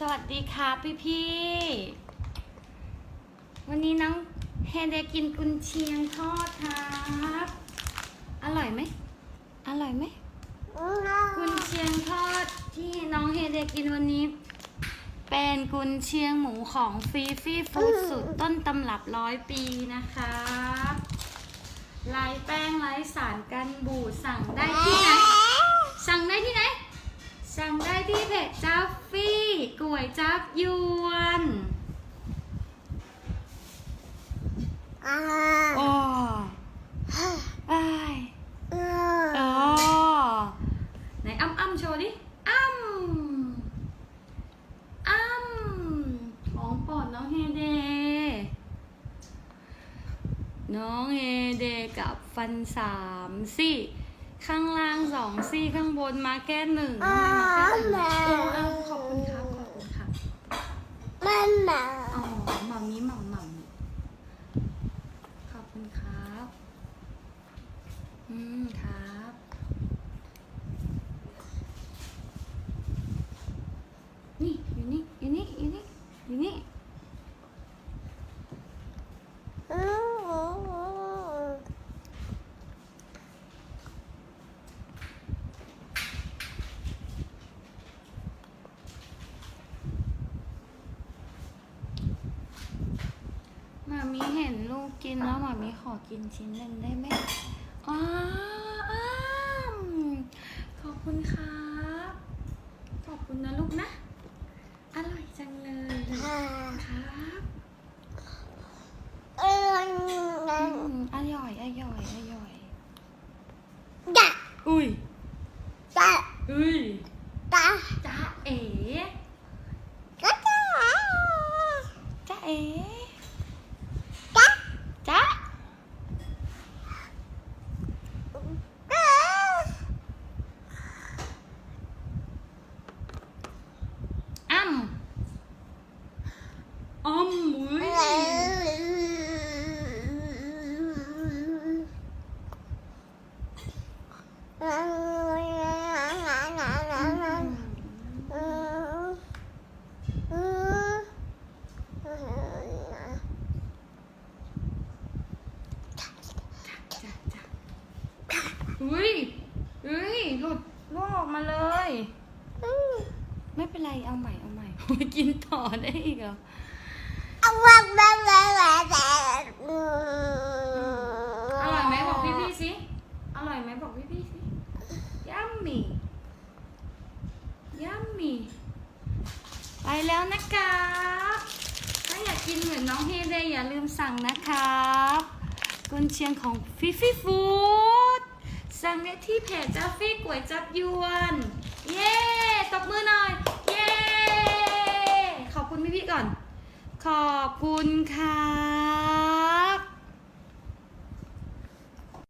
สวัสดีค่ะพี่พี่วันนี้น้องเฮเดกินกุนเชียงทอดครับ อร่อยไหม อร่อยไหม กุนเชียงทอดที่น้องเฮเดกินวันนี้ เป็นกุนเชียงหมูของฟีฟี่ฟู้ดสูตรต้นตำรับร้อยปีนะคะไร้แป้งไร้สารกันบูดสั่งได้ที่ไหน สั่งได้ที่ไหน สั่งได้ที่เพจเจัฟฟี่ ก๋วยจับยวนโอ้อ้ายอ๋อไหนอ้ำอ้ำโชว์ดิอ้ำอ้ำของโปรดน้องเฮเด น้องเฮเดกับฟันสามซี่ข้างล่างสองซี่ข้างบนมาแก้หนึ่งทำไมมาแก้หนึ่งเออเอาขอบคุณครับ ขอบคุณครับ อ๋อหม่อมนี้หม่อมหม่อมขอบ คุณครับ อืม ครับ นี่ อยู่นี่ อยู่นี่ อยู่นี่ อยู่นี่ ห มามีเห็นลูกกินแล้วหมามีขอกินชิ้นหนึ่งได้ไหมอ๋ออ้ามขอบคุณครับ ขอบคุณนะลูกนะ อร่อยจังเลยครับอืมอร่อย อร่อย อร่อย อุ้ย อุ้ยจ้าเอ๋จ้าเอ๋จ้าอ้ำอ้ำอุ้ยจ้าจ้าอุ้ยอุ้ยหลุดล่วงออกมาเลย ไม่เป็นไร เอาใหม่ เอาใหม่ไปกินต่อได้อีกเหรอ อร่อยไหมบอกพี่พี่ๆสิ อร่อยไหมบอกพี่พี่ๆสิ ยัมมี่ ยัมมี่ ไปแล้วนะครับ ถ้าอยากกินเหมือนน้องเฮเดย์อย่าลืมสั่งนะครับกุนเชียงของฟิฟิฟู้ดสั่งได้ที่เพจจัฟฟี่ก๋วยจับยวน เย้ ตบมือหน่อย เย้ ขอบคุณพี่พี่ๆก่อน ขอบคุณค่ะ